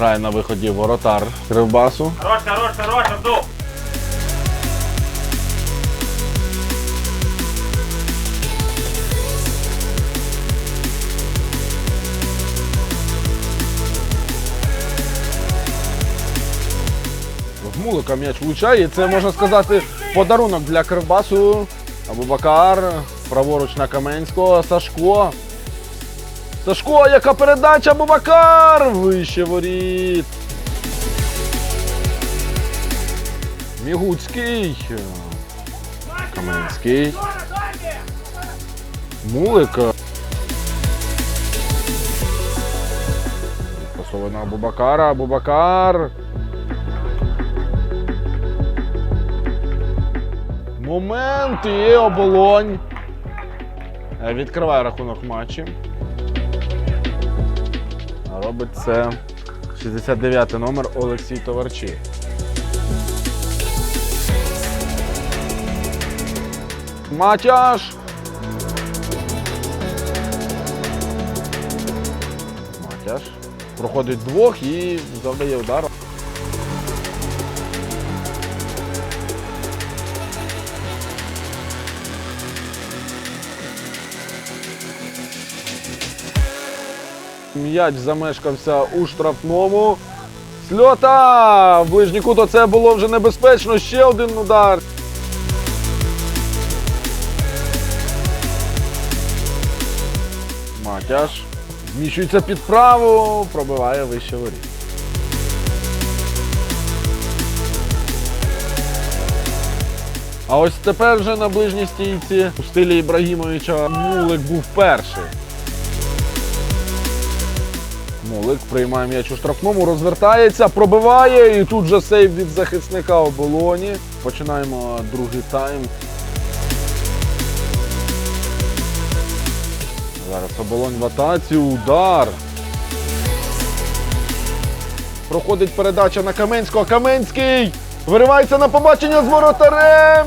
Грає на виході воротар Кривбасу. Хорош, хорош, хорош, Абдул. Мулика м'яч влучає. Це можна сказати подарунок для Кривбасу. Абубакар, праворуч на Каменського, Сашко. Сашко, яка передача Абубакар! Вище воріт. Мігуцький. Каменський. Мулик. Пасовано Абубакара. Абубакар. Момент є оболонь. Е, Відкриває рахунок матчі. Робить це 69 номер Олексій Товарчі. Матяш. Матяш. Проходить двох і завдає удар. М'яч замешкався у штрафному. Сльота! В ближній кут оце було вже небезпечно. Ще один удар. Матяш. Зміщується під праву, пробиває вище воріт. А ось тепер вже на ближній стійці у стилі Ібрагімовича Мулик був перший. Мулик приймає м'яч у штрафному, розвертається, пробиває і тут же сейв від захисника оболоні. Починаємо другий тайм. Зараз оболонь в атаці, удар. Проходить передача на Каменського. Каменський виривається на побачення з воротарем.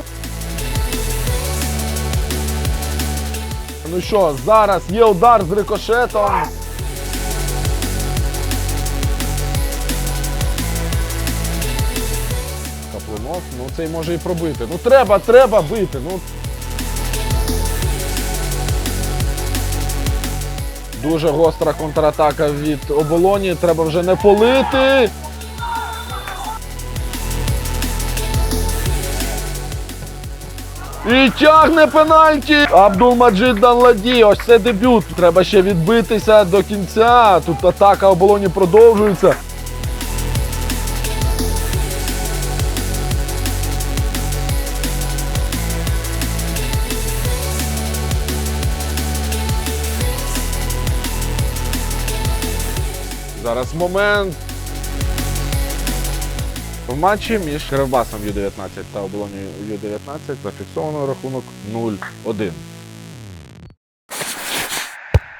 Ну що, зараз є удар з рикошетом. Каплунов, ну цей може і пробити. Ну треба, треба бити. Ну. Дуже гостра контратака від оболоні. Треба вже не полити. І тягне пенальті. Абдулмаджид Данладі. Ось це дебют. Треба ще відбитися до кінця. Тут атака оболоні продовжується. Зараз момент. В матчі між Кривбасом Ю-19 та оболонію Ю-19 зафіксовано рахунок 0-1.